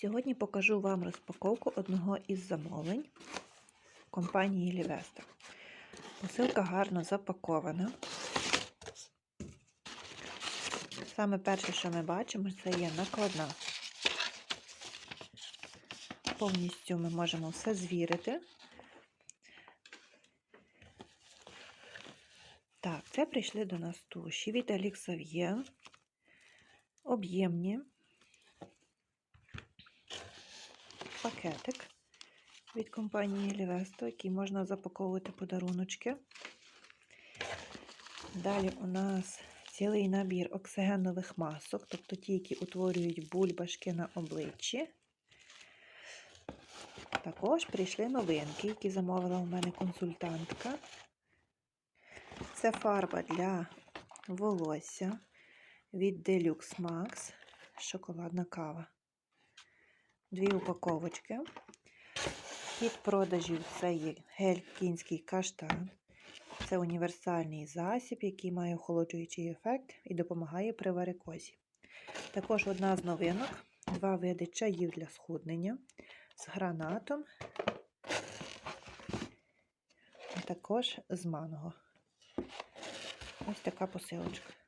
Сьогодні покажу вам розпаковку одного із замовлень компанії Лівеста. Посилка гарно запакована. Саме перше, що ми бачимо, це є накладна. Повністю ми можемо все звірити. Так, це прийшли до нас туші від Аліксав'є. Об'ємні. Пакетик від компанії Лівесто, який можна запаковувати подаруночки. Далі у нас цілий набір оксигенових масок, тобто ті, які утворюють бульбашки на обличчі. Також прийшли новинки, які замовила у мене консультантка. Це фарба для волосся від Deluxe Max, шоколадна кава. Дві упаковочки. Хід продажів це є гель кінський каштан. Це універсальний засіб, який має охолоджуючий ефект і допомагає при варикозі. Також одна з новинок: два види чаїв для схуднення з гранатом, а також з манго. Ось така посилочка.